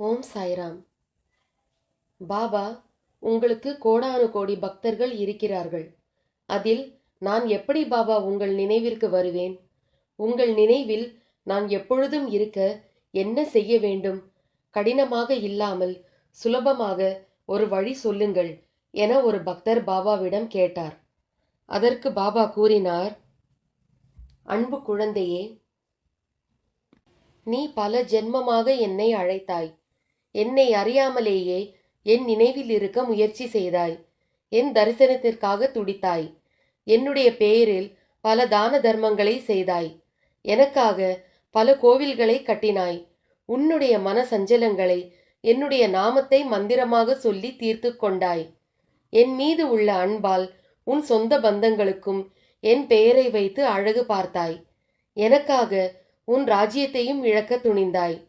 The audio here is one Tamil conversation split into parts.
ஓம் சாய்ராம். பாபா உங்களுக்கு கோடானு கோடி பக்தர்கள் இருக்கிறார்கள். அதில் நான் எப்படி பாபா உங்கள் நினைவிற்கு வருவேன்? உங்கள் நினைவில் நான் எப்பொழுதும் இருக்க என்ன செய்ய வேண்டும்? கடினமாக இல்லாமல் சுலபமாக ஒரு வழி சொல்லுங்கள் என ஒரு பக்தர் பாபாவிடம் கேட்டார். அதற்கு பாபா கூறினார் அன்பு குழந்தையே நீ பல ஜென்மமாக என்னை அழைத்தாய். என்னை அறியாமலேயே என் நினைவில் இருக்க முயற்சி செய்தாய். என் தரிசனத்திற்காக துடித்தாய். என்னுடைய பெயரில் பல தான தர்மங்களை செய்தாய். எனக்காக பல கோவில்களை கட்டினாய். உன்னுடைய மன சஞ்சலங்களை என்னுடைய நாமத்தை மந்திரமாக சொல்லி தீர்த்து கொண்டாய். என் மீது உள்ள அன்பால் உன் சொந்த பந்தங்களுக்கும் என் பெயரை வைத்து அழகு பார்த்தாய். எனக்காக உன் ராஜ்யத்தையும் இழக்க துணிந்தாய்.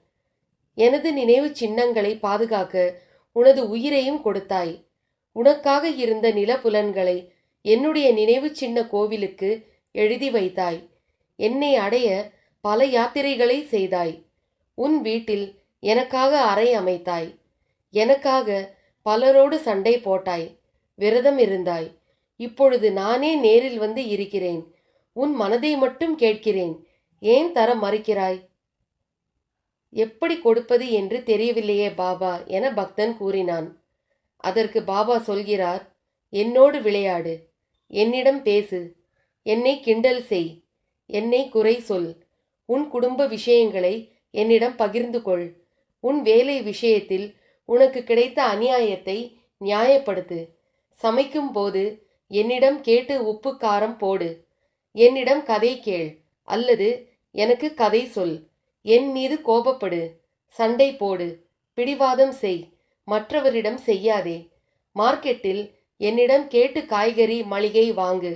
எனது நினைவு சின்னங்களை பாதுகாக்க உனது உயிரையும் கொடுத்தாய். உனக்காக இருந்த நிலப்புலன்களை என்னுடைய நினைவு சின்ன கோவிலுக்கு எழுதி வைத்தாய். என்னை அடைய பல யாத்திரைகளை செய்தாய். உன் வீட்டில் எனக்காக அறை அமைத்தாய். எனக்காக பலரோடு சண்டை போட்டாய். விரதம் இருந்தாய். இப்பொழுது நானே நேரில் வந்து இருக்கிறேன். உன் மனதை மட்டும் கேட்கிறேன். ஏன் தர மறுக்கிறாய்? எப்படி கொடுப்பது என்று தெரியவில்லையே பாபா என பக்தன் கூறினான். அதற்கு பாபா சொல்கிறார் என்னோடு விளையாடு என்னிடம் பேசு என்னை கிண்டல் செய் என்னை குறை சொல் உன் குடும்ப விஷயங்களை என்னிடம் பகிர்ந்து கொள் உன் வேலை விஷயத்தில் உனக்கு கிடைத்த அநியாயத்தை நியாயப்படுத்து சமைக்கும் போது என்னிடம் கேட்டு உப்பு காரம் போடு என்னிடம் கதை கேள் அல்லது எனக்கு கதை சொல் என் மீது கோபப்படு சண்டை போடு பிடிவாதம் செய் மற்றவரிடம் செய்யாதே. மார்க்கெட்டில் என்னிடம் கேட்டு காய்கறி மளிகை வாங்கு.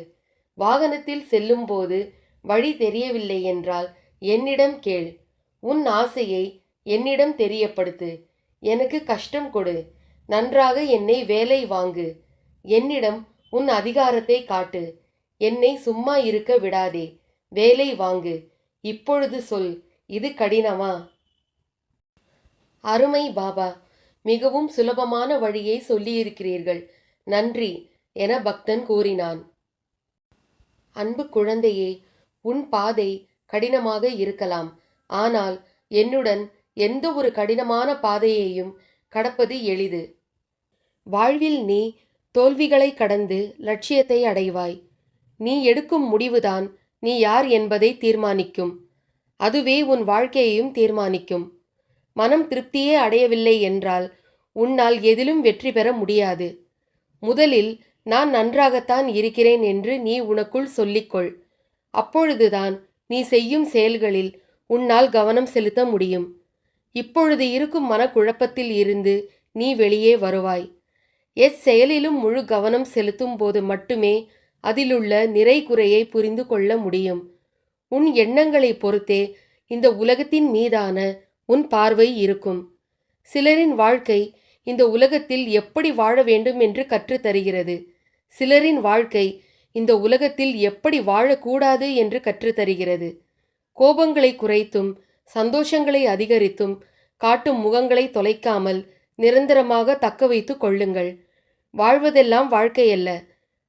வாகனத்தில் செல்லும்போது வழி தெரியவில்லை என்றால் என்னிடம் கேள். உன் ஆசையை என்னிடம் தெரியப்படுத்து. எனக்கு கஷ்டம் கொடு. நன்றாக என்னை வேலை வாங்கு. என்னிடம் உன் அதிகாரத்தை காட்டு. என்னை சும்மா இருக்க விடாதே. வேலை வாங்கு. இப்பொழுது சொல். இது கடினமா? அருமை பாபா மிகவும் சுலபமான வழியை சொல்லியிருக்கிறீர்கள். நன்றி என பக்தன் கூறினான். அன்பு குழந்தையே உன் பாதை கடினமாக இருக்கலாம். ஆனால் என்னுடன் எந்த ஒரு கடினமான பாதையையும் கடப்பது எளிது. வாழ்வில் நீ தோல்விகளை கடந்து லட்சியத்தை அடைவாய். நீ எடுக்கும் முடிவுதான் நீ யார் என்பதை தீர்மானிக்கும். அதுவே உன் வாழ்க்கையையும் தீர்மானிக்கும். மனம் திருப்தியே அடையவில்லை என்றால் உன்னால் எதிலும் வெற்றி பெற முடியாது. முதலில் நான் நன்றாகத்தான் இருக்கிறேன் என்று நீ உனக்குள் சொல்லிக்கொள். அப்பொழுதுதான் நீ செய்யும் செயல்களில் உன்னால் கவனம் செலுத்த முடியும். இப்பொழுது இருக்கும் மனக்குழப்பத்தில் இருந்து நீ வெளியே வருவாய். எஸ் செயலிலும் முழு கவனம் செலுத்தும் போது மட்டுமே அதிலுள்ள நிறை குறையை புரிந்து கொள்ள முடியும். உன் எண்ணங்களை பொறுத்தே இந்த உலகத்தின் மீதான உன் பார்வை இருக்கும். சிலரின் வாழ்க்கை இந்த உலகத்தில் எப்படி வாழ வேண்டும் என்று கற்றுத்தருகிறது சிலரின் வாழ்க்கை இந்த உலகத்தில் எப்படி வாழக்கூடாது என்று கற்றுத்தருகிறது கோபங்களை குறைத்தும் சந்தோஷங்களை அதிகரித்தும் காட்டும் முகங்களை தொலைக்காமல் நிரந்தரமாக தக்க வைத்து கொள்ளுங்கள். வாழ்வதெல்லாம் வாழ்க்கையல்ல.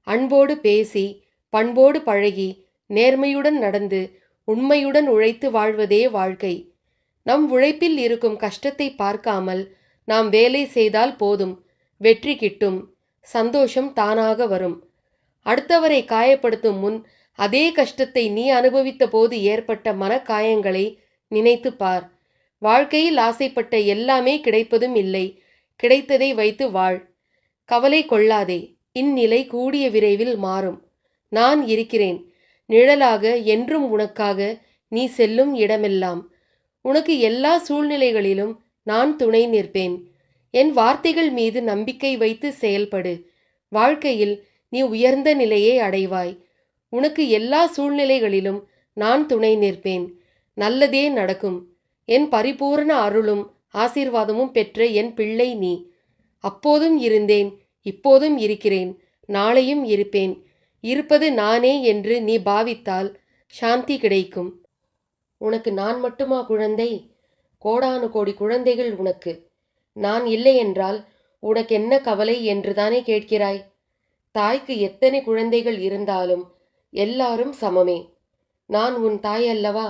அன்போடு பேசி பண்போடு பழகி நேர்மையுடன் நடந்து உண்மையுடன் உழைத்து வாழ்வதே வாழ்க்கை. நம் உழைப்பில் இருக்கும் கஷ்டத்தை பார்க்காமல் நாம் வேலை செய்தால் போதும் வெற்றி கிட்டும் சந்தோஷம் தானாக வரும். அடுத்தவரை காயப்படுத்தும் முன் அதே கஷ்டத்தை நீ அனுபவித்த போது ஏற்பட்ட மனக்காயங்களை நினைத்து பார். வாழ்க்கையில் ஆசைப்பட்ட எல்லாமே கிடைப்பதும் இல்லை கிடைத்ததை வைத்து வாழ். கவலை கொள்ளாதே இந்நிலை கூடிய விரைவில் மாறும். நான் இருக்கிறேன் நிழலாக என்றும் உனக்காக நீ செல்லும் இடமெல்லாம். உனக்கு எல்லா சூழ்நிலைகளிலும் நான் துணை நிற்பேன். என் வார்த்தைகள் மீது நம்பிக்கை வைத்து செயல்படு. வாழ்க்கையில் நீ உயர்ந்த நிலையை அடைவாய். உனக்கு எல்லா சூழ்நிலைகளிலும் நான் துணை நிற்பேன். நல்லதே நடக்கும். என் பரிபூரண அருளும் ஆசீர்வாதமும் பெற்ற என் பிள்ளை நீ. அப்போதும் இருந்தேன் இப்போதும் இருக்கிறேன் நாளையும் இருப்பேன். இருப்பது நானே என்று நீ பாவித்தால் சாந்தி கிடைக்கும். உனக்கு நான் மட்டுமா குழந்தை? கோடானு கோடி குழந்தைகள் உனக்கு. நான் இல்லையென்றால் உனக்கென்ன கவலை என்றுதானே கேட்கிறாய்? தாய்க்கு எத்தனை குழந்தைகள் இருந்தாலும் எல்லாரும் சமமே. நான் உன் தாய் அல்லவா?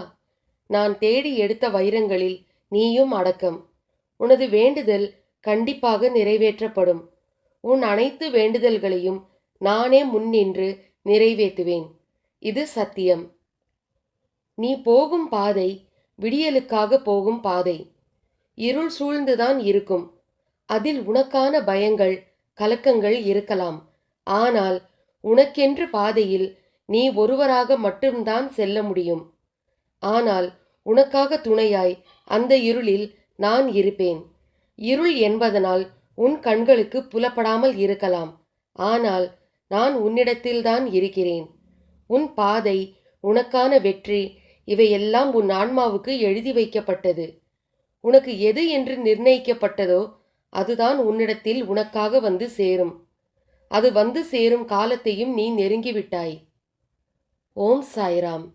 நான் தேடி எடுத்த வைரங்களில் நீயும் அடக்கம். உனது வேண்டுதல் கண்டிப்பாக நிறைவேற்றப்படும். உன் அனைத்து வேண்டுதல்களையும் நானே முன்னின்று நிறைவேற்றுவேன். இது சத்தியம். நீ போகும் பாதை விடியலுக்காக போகும் பாதை. இருள் சூழ்ந்துதான் இருக்கும். அதில் உனக்கான பயங்கள் கலக்கங்கள் இருக்கலாம். ஆனால் உனக்கென்று பாதையில் நீ ஒருவராக மட்டும்தான் செல்ல முடியும். ஆனால் உனக்காக துணையாய் அந்த இருளில் நான் இருப்பேன். இருள் என்பதனால் உன் கண்களுக்கு புலப்படாமல் இருக்கலாம். ஆனால் நான் உன்னிடத்தில்தான் இருக்கிறேன். உன் பாதை உனக்கான வெற்றி இவையெல்லாம் உன் ஆன்மாவுக்கு எழுதி வைக்கப்பட்டது. உனக்கு எது என்று நிர்ணயிக்கப்பட்டதோ அதுதான் உன்னிடத்தில் உனக்காக வந்து சேரும். அது வந்து சேரும் காலத்தையும் நீ நெருங்கிவிட்டாய். ஓம் சாய்ராம்.